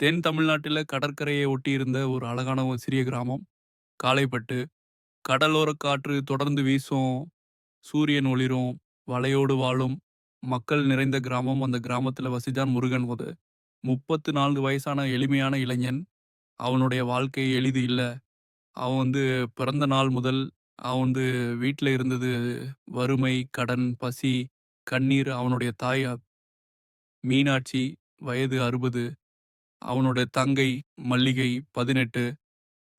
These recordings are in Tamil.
தென் தமிழ்நாட்டில் கடற்கரையை ஒட்டியிருந்த ஒரு அழகான ஒரு சிறிய கிராமம். காலைப்பட்டு கடலோரக் காற்று தொடர்ந்து வீசும். சூரியன் ஒளிரும். வலையோடு வாழும் மக்கள் நிறைந்த கிராமம். அந்த கிராமத்தில் வசித்தான் முருகன் போது முப்பத்து நான்கு வயசான எளிமையான இளைஞன். அவனுடைய வாழ்க்கை எளிது இல்லை அவன் வந்து பிறந்த நாள் முதல் அவன் வந்து வீட்டில் இருந்தது வறுமை, கடன், பசி, கண்ணீர். அவனுடைய தாய் மீனாட்சி வயது 60. அவனுடைய தங்கை மல்லிகை 18.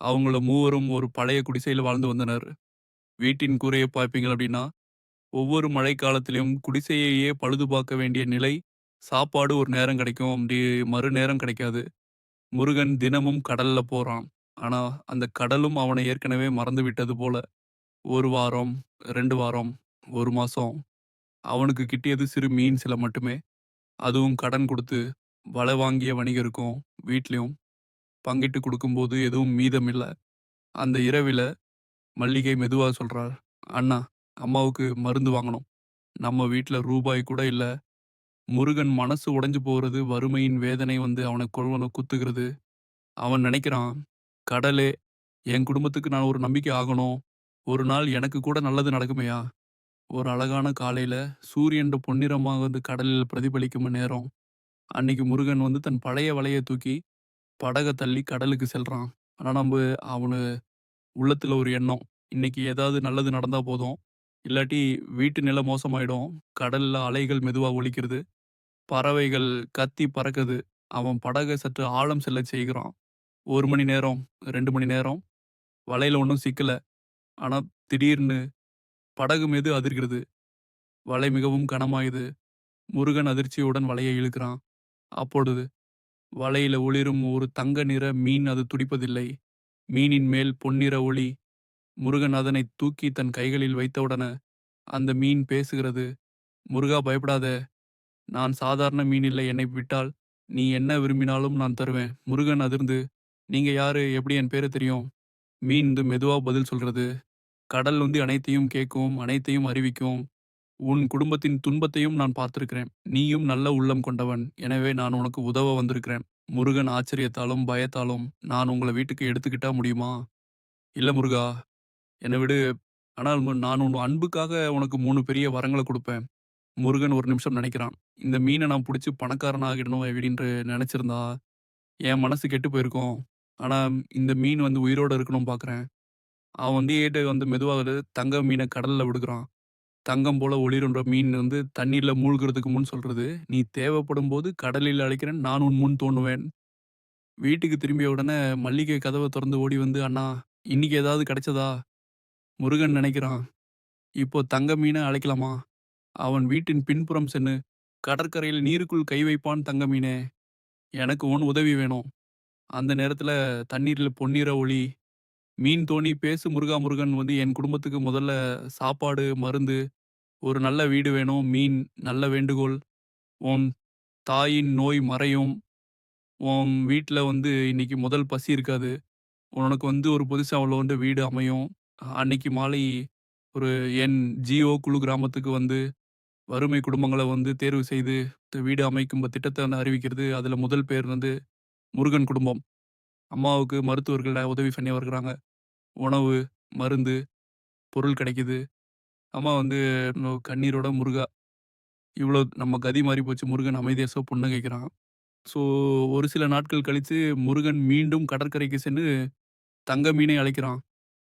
அவங்கள மூவரும் ஒரு பழைய குடிசையில் வாழ்ந்து வந்தனர். வீட்டின் கூரையை பார்ப்பீங்க அப்படின்னா ஒவ்வொரு மழைக்காலத்திலும் குடிசையையே பழுது பார்க்க வேண்டிய நிலை. சாப்பாடு ஒரு நேரம் கிடைக்கும். அப்படி மறுநேரம் கிடைக்காது. முருகன் தினமும் கடல்ல போறான். ஆனா, அந்த கடலும் அவனை ஏற்கனவே மறந்து விட்டது போல. ஒரு வாரம், ரெண்டு வாரம், ஒரு மாசம். அவனுக்கு கிட்டியது சிறு மீன் சில மட்டுமே. அதுவும் கடன் கொடுத்து வலை வாங்கிய வணிகருக்கும், வீட்லேயும் பங்கிட்டு கொடுக்கும்போது எதுவும் மீதம் அந்த இரவில் மல்லிகை மெதுவாக சொல்கிறார் "அண்ணா, அம்மாவுக்கு மருந்து வாங்கணும். நம்ம வீட்டில் ரூபாய் கூட இல்லை முருகன் மனசு உடைஞ்சு போகிறது வறுமையின் வேதனை வந்து அவனை கொள்வன குத்துகிறது. அவன் நினைக்கிறான் "கடலே, என் குடும்பத்துக்கு நான் ஒரு நம்பிக்கை ஆகணும். ஒரு நாள் எனக்கு கூட நல்லது நடக்குமேயா?" ஒரு அழகான காலையில் சூரியன் பொன்னிறமாக வந்து கடலில் பிரதிபலிக்கும் நேரம். அன்னைக்கு முருகன் வந்து தன் பழைய வலையை தூக்கி, படகை தள்ளி கடலுக்கு செல்றான். ஆனால் நம்ம அவனு உள்ளத்தில் ஒரு எண்ணம். இன்னைக்கு ஏதாவது நல்லது நடந்தால் போதும். இல்லாட்டி வீட்டு நிலை மோசமாயிடும். கடலில் அலைகள் மெதுவாக ஒலிக்கிறது. பறவைகள் கத்தி பறக்குது. அவன் படகை சற்று ஆழம் செல்ல செய்கிறான். ஒரு மணி நேரம், ரெண்டு மணி நேரம். வலையில் ஒன்றும் சிக்கலை ஆனால் திடீர்னு படகு மீது அதிர்கிறது. வலை மிகவும் கனமாயுது. முருகன் அதிர்ச்சியுடன் வலையை இழுக்கிறான். அப்பொழுது வலையில ஒளிரும் ஒரு தங்க நிற மீன் அது துடிப்பதில்லை. மீனின் மேல் பொன்னிற ஒளி. முருகன் அதனை தூக்கி தன் கைகளில் வைத்தவுடன, அந்த மீன் பேசுகிறது. "முருகா பயப்படாத. நான் சாதாரண மீன் இல்லை என்னை விட்டால், நீ என்ன விரும்பினாலும் நான் தருவேன்." முருகன் அதிர்ந்து, "நீங்க யாரு? எப்படி என் பேரு தெரியும்?" மீன் வந்து மெதுவா பதில் சொல்றது. "கடல் வந்து அனைத்தையும் கேட்கும். அனைத்தையும் அறிவிக்கும். உன் குடும்பத்தின் துன்பத்தையும் நான் பார்த்திருக்கிறேன். நீயும் நல்ல உள்ளம் கொண்டவன். எனவே நான் உனக்கு உதவ வந்திருக்கிறேன்." முருகன் ஆச்சரியத்தாலும், பயத்தாலும், "நான் உங்களை வீட்டுக்கு எடுத்துக்கிட்டா முடியுமா?" "இல்ல முருகா. என்னை விடு. ஆனால் நான் உன் அன்புக்காக உனக்கு மூணு பெரிய வரங்களை கொடுப்பேன் முருகன் ஒரு நிமிஷம் நினைக்கிறான் இந்த மீனை நான் பிடிச்சி பணக்காரன் ஆகிடணும் அப்டின்று நினச்சிருந்தா என் மனசு கெட்டு போயிருக்கும். ஆனால் இந்த மீன் வந்து உயிரோடு இருக்கணும் பார்க்குறேன். அவன் வந்து ஏட்டு வந்து மெதுவாக தங்க மீனை கடலில் விடுக்கிறான் தங்கம் போல ஒளிருன்ற மீன் வந்து தண்ணீர்ல மூழ்குறதுக்கு முன் சொல்றது, "நீ தேவைப்படும் போது கடலில் அழைக்கிறேன். நான் உன் முன் தோண்டுவேன்." வீட்டுக்கு திரும்பிய உடனே மல்லிகை கதவ தொறந்து ஓடி வந்து, "அண்ணா, இன்னைக்கு ஏதாவது கிடைச்சதா?" முருகன் நினைக்கிறான் இப்போ தங்க மீன அழைக்கலாமா? அவன் வீட்டின் பின்புறம் சென்று கடற்கரையில் நீருக்குள் கை வைப்பான் தங்க மீனே. எனக்கு உன் உதவி வேணும். அந்த நேரத்துல தண்ணீர்ல பொன்னிற ஒளி. மீன் தோணி பேசு முருகா முருகன் வந்து என் குடும்பத்துக்கு முதல்ல சாப்பாடு, மருந்து, ஒரு நல்ல வீடு வேணும். மீன் நல்ல வேண்டுகோள். உன் தாயின் நோய் மறையும். உன் வீட்டில் வந்து இன்னைக்கு முதல் பசி இருக்காது. உனக்கு வந்து ஒரு புதுசா உள்ள வீடு அமையும். அன்னைக்கு மாலை ஒரு என் ஜிஓ குழு கிராமத்துக்கு வந்து, வறுமை குடும்பங்களை வந்து தேர்வு செய்து வீடு அமைக்கும் திட்டத்தை வந்து அறிவிக்கிறது. அதில் முதல் பேர் வந்து முருகன் குடும்பம். அம்மாவுக்கு மருத்துவர்கள் உதவி பண்ணி வருகிறாங்க. உணவு, மருந்து, பொருள் கிடைக்குது. அம்மா வந்து கண்ணீரோட முருகா, இவ்ளோ நம்ம கதி மாறி போச்சு. முருகன் அமைதியா புன்னகைக்கிறான். ஸோ ஒரு சில நாட்கள் கழித்து முருகன் மீண்டும் கடற்கரைக்கு சென்று தங்க மீனை அழைக்கிறான்.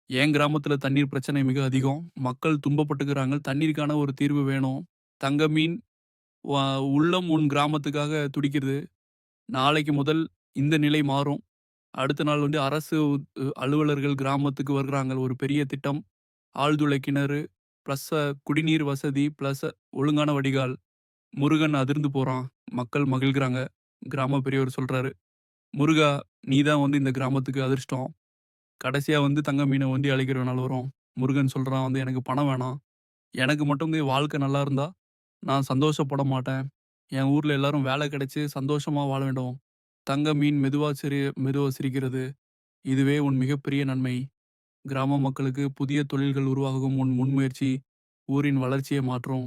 என் கிராமத்துல தண்ணீர் பிரச்சனை மிக அதிகம். மக்கள் துன்பப்பட்டுக்கிறாங்க. தண்ணீருக்கான ஒரு தீர்வு வேணும். தங்க மீன் வ உள்ளம் உன் கிராமத்துக்காக துடிக்குது. நாளைக்கு முதல் இந்த நிலை மாறும். அடுத்த நாள் வந்து அரசு அலுவலர்கள் கிராமத்துக்கு வருகிறாங்க. ஒரு பெரிய திட்டம். ஆழ்துளை கிணறு, ப்ளஸ் குடிநீர் வசதி, ப்ளஸ் ஒழுங்கான வடிகால். முருகன் அதிர்ந்து போகிறான் மக்கள் மகிழ்கிறாங்க. கிராம பெரியவர் சொல்கிறாரு "முருகா, நீ தான் வந்து இந்த கிராமத்துக்கு அதிர்ஷ்டம். கடைசியாக வந்து தங்க மீனை ஒண்டி அழைக்கிற நாள் வரும்." முருகன் சொல்கிறான் வந்து, "எனக்கு பணம் வேணாம். எனக்கு மட்டும் வாழ்க்கை நல்லா இருந்தால் நான் சந்தோஷப்பட மாட்டேன். என் ஊரில் எல்லாரும் வேலை கிடைச்சி சந்தோஷமாக வாழ வேண்டும்." தங்க மீன் மெதுவா சிரி மெதுவா சிரிக்கிறது. "இதுவே உன் மிகப்பெரிய நன்மை. கிராம மக்களுக்கு புதிய தொழில்கள் உருவாகும் உன் முன்முயற்சி, ஊரின் வளர்ச்சியை மாற்றும்.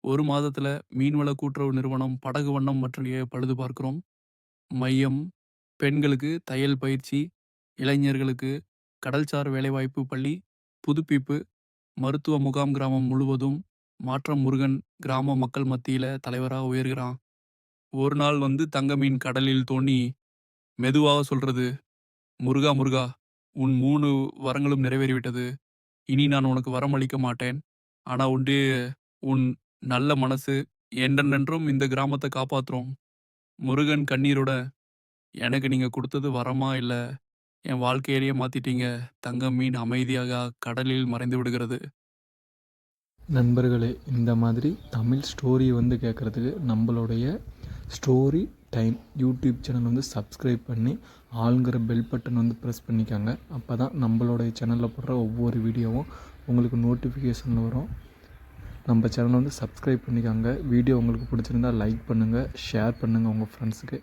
ஒரு மாதத்துல மீன்வள கூட்டுறவு நிறுவனம், படகு வண்ணம் மற்றும் பழுது பார்க்கிறோம். மையம் பெண்களுக்கு தையல் பயிற்சி இளைஞர்களுக்கு கடல்சார் வேலைவாய்ப்பு பள்ளி புதுப்பிப்பு மருத்துவ முகாம் கிராமம் முழுவதும் மாற்றம் முருகன் கிராம மக்கள் மத்தியில தலைவராக உயர்கிறான் ஒரு நாள் வந்து தங்க மீன் கடலில் தோண்டி மெதுவாக சொல்றது முருகா முருகா உன் மூணு வரங்களும் நிறைவேறிவிட்டது. இனி நான் உனக்கு வரம் அளிக்க மாட்டேன். ஆனா உண்டு உன் நல்ல மனசு என்றென்றென்றும் இந்த கிராமத்தை காப்பாத்துறோம். முருகன் கண்ணீரோட எனக்கு நீங்க கொடுத்தது வரமா இல்ல? என் வாழ்க்கையிலேயே மாத்திட்டீங்க. தங்க மீன் அமைதியாக கடலில் மறைந்து விடுகிறது. நண்பர்களே இந்த மாதிரி தமிழ் ஸ்டோரி வந்து கேட்குறதுக்கு நம்மளுடைய ஸ்டோரி டைம் யூடியூப் சேனல் வந்து சப்ஸ்கிரைப் பண்ணி ஆளுங்கிற பெல் பட்டன் வந்து ப்ரெஸ் பண்ணிக்கோங்க. அப்போ தான் நம்மளுடைய சேனலில் போடுற ஒவ்வொரு வீடியோவும் உங்களுக்கு நோட்டிஃபிகேஷனில் வரும். நம்ம சேனலை வந்து சப்ஸ்கிரைப் பண்ணிக்கோங்க. வீடியோ உங்களுக்கு பிடிச்சிருந்தா லைக் பண்ணுங்கள் ஷேர் பண்ணுங்கள் உங்கள் ஃப்ரெண்ட்ஸுக்கு